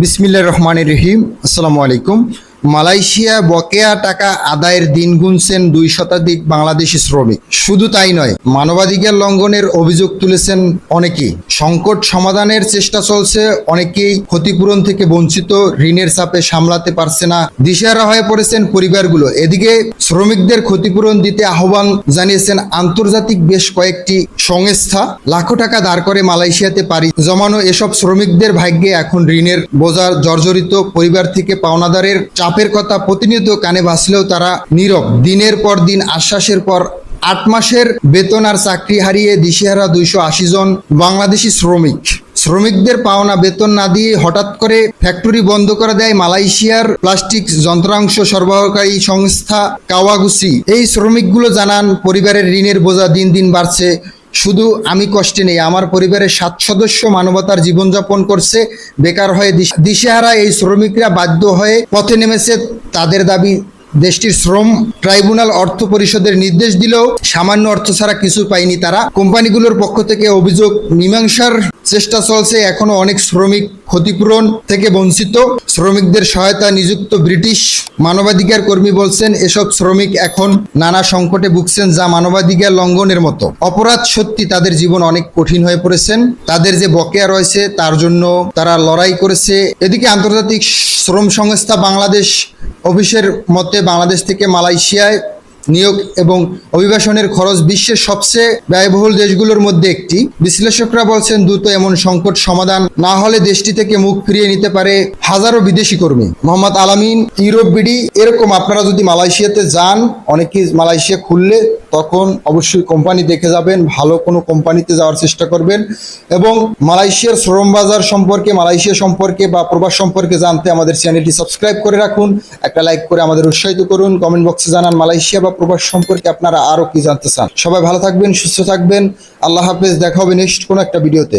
বিসমিল্লা রহমানের রহিম। আসসালামু আলাইকুম। মালয়েশিয়া বকেয়া টাকা আদায়ের দিন গুনছেন দুই শতাধিক বাংলাদেশি শ্রমিক। শুধু তাই নয়, মানবাধিকার লঙ্ঘনের অভিযোগ তুলেছেন অনেকেই। সংকট সমাধানের চেষ্টা চলছে। অনেকেই ক্ষতিপূরণ থেকে বঞ্চিত, ঋণের চাপে সামলাতে পারছে না। দিশেহারা হয়ে পড়েছেন পরিবারগুলো। এদিকে শ্রমিকদের ক্ষতিপূরণ দিতে আহ্বান জানিয়েছেন আন্তর্জাতিক বেশ কয়েকটি সংস্থা। লাখো টাকা দাঁড় করে মালয়েশিয়াতে পারি জমানো এসব শ্রমিকদের ভাগ্যে এখন ঋণের বোঝার জর্জরিত। পরিবার থেকে পাওনাদারের চাপের কথা প্রতিনিয়ত কানে ভাসলেও তারা নীরব। দিনের পর দিন আশ্বাসের পর আট মাসের বেতন আর চাকরি হারিয়ে দিশেহারা দুইশো আশি জন বাংলাদেশি শ্রমিক। শ্রমিকদের পাওনা বেতন না দিয়ে হঠাৎ করে ফ্যাক্টরি বন্ধ করে দেয় মালয়েশিয়ার প্লাস্টিক যন্ত্রাংশ সরবরাহকারী সংস্থা কাওয়াগুসি এই শ্রমিকগুলো জানান, পরিবারের ঋণের বোঝা দিন দিন বাড়ছে। শুধু আমি কষ্টে নেই, আমার পরিবারের সাত সদস্য মানবতার জীবনযাপন করছে, বেকার হয়ে দিশ- দিশেহারা এই শ্রমিকরা বাধ্য হয়ে পথে নেমেছে তাদের দাবি। দেশটির শ্রম ট্রাইব্যুনাল অর্থ পরিষদের নির্দেশ দিলেও সামান্য অর্থ ছাড়া কিছু পায়নি তারা। কোম্পানিগুলোর পক্ষ থেকে অভিযোগ, মীমাংসার চেষ্টা চলছে, এখনও অনেক শ্রমিক ক্ষতিপূরণ থেকে বঞ্চিত। শ্রমিকদের সহায়তা নিযুক্ত ব্রিটিশ মানবাধিকার কর্মী বলছেন, এসব শ্রমিক এখন নানা সংকটে ভুগছেন যা মানবাধিকার লঙ্ঘনের মতো। অপরাধ সত্যি তাদের জীবন অনেক কঠিন হয়ে পড়েছেন। তাদের যে বকেয়া রয়েছে, তার জন্য তারা লড়াই করেছে। এদিকে আন্তর্জাতিক শ্রম সংস্থা বাংলাদেশ অফিসের মতে বাংলাদেশ থেকে মালয়েশিয়ায় নিয়োগ এবং অভিবাসনের খরচ বিশ্বের সবচেয়ে ব্যয়বহুল দেশগুলোর মধ্যে একটি। বিশ্লেষকরা বলছেন, দ্রুত এমন সংকট সমাধান না হলে দেশটি থেকে মুখ ফিরিয়ে নিতে পারে হাজারো বিদেশি কর্মী। মোহাম্মদ আলামিন, ইউরোপ বিডি, এরকম আপনারা যদি মালয়েশিয়াতে যান অনেকে মালয়েশিয়া খুললে তখন অবশ্যই কোম্পানি দেখে যাবেন, ভালো কোনো কোম্পানিতে যাওয়ার চেষ্টা করবেন এবং মালয়েশিয়ার শ্রম বাজার সম্পর্কে, মালয়েশিয়া সম্পর্কে বা প্রবাস সম্পর্কে জানতে আমাদের চ্যানেলটি সাবস্ক্রাইব করে রাখুন। একটা লাইক করে আমাদের উৎসাহিত করুন। কমেন্ট বক্সে জানান মালয়েশিয়া বা প্রবাস সম্পর্কে আপনারা আরও কি জানতে চান। সবাই ভালো থাকবেন, সুস্থ থাকবেন। আল্লাহ হাফেজ, দেখা হবে নেক্সট কোনো একটা ভিডিওতে